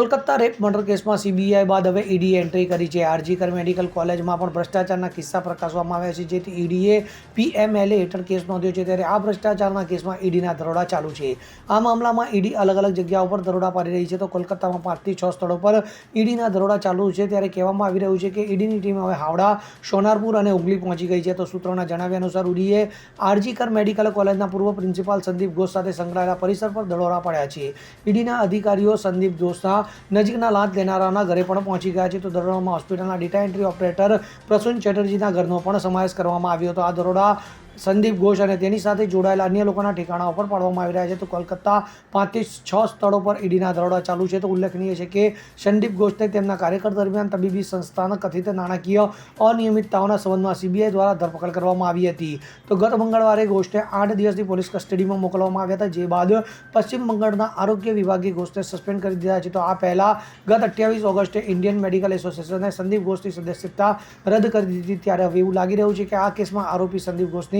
Kolkata rape murder કેસમાં CBI બાદ હવે ઈડીએ એન્ટ્રી કરી છે. આરજીકર મેડિકલ કોલેજમાં પણ ભ્રષ્ટાચારના કિસ્સા પ્રકાશવામાં આવ્યા છે, જેથી ઈડીએ પીએમએલએ હેઠળ કેસ નોંધ્યો છે, ત્યારે આ ભ્રષ્ટાચારના કેસમાં ઈડીના દરોડા ચાલુ છે. આ મામલામાં ઈડી અલગ અલગ જગ્યાઓ પર દરોડા પાડી રહી છે, તો કોલકાતામાં પાંચથી છ સ્થળો પર ઈડીના દરોડા ચાલુ છે, ત્યારે કહેવામાં આવી રહ્યું છે કે ઈડીની ટીમ હવે હાવડા, સોનારપુર અને હુગલી પહોંચી ગઈ છે, તો સૂત્રોના જણાવ્યા અનુસાર ઈડીએ આરજીકર મેડિકલ કોલેજના પૂર્વ પ્રિન્સિપાલ સંદીપ ઘોષ સાથે સંકળાયેલા પરિસર પર દરોડા પાડ્યા છે. ઈડીના અધિકારીઓ સંદીપ ઘોષના નજીકના લાંચ લેનારાના ઘરે પણ પહોંચી ગયા છે. તો દરોડામાં હોસ્પિટલના ડેટા એન્ટ્રી ઓપરેટર પ્રસૂન ચેટર્જીના ઘરનો પણ સમાવેશ કરવામાં આવ્યો હતો. આ દરોડા સંદીપ ઘોષ અને તેની સાથે જોડાયેલા અન્ય લોકોના ઠેકાણા ઉપર પાડવામાં આવી રહ્યા છે. તો કોલકાતા પાંચથી છ સ્થળો પર ઈડીના દરોડા ચાલુ છે. તો ઉલ્લેખનીય છે કે સંદીપ ઘોષને તેમના કાર્યકર દરમિયાન તબીબી સંસ્થાના કથિત નાણાકીય અનિયમિતતાઓના સંબંધમાં સીબીઆઈ દ્વારા ધરપકડ કરવામાં આવી હતી. તો ગત મંગળવારે ઘોષને આઠ દિવસની પોલીસ કસ્ટડીમાં મોકલવામાં આવ્યા હતા. જે બાદ પશ્ચિમ બંગાળના આરોગ્ય વિભાગે ઘોષને સસ્પેન્ડ કરી દીધા છે. તો આ પહેલાં ગત અઠ્યાવીસ ઓગસ્ટે ઇન્ડિયન મેડિકલ એસોસિએશને સંદીપ ઘોષની સદસ્યતા રદ કરી દીધી ત્યારે હવે એવું લાગી રહ્યું છે કે આ કેસમાં આરોપી સંદીપ ઘોષની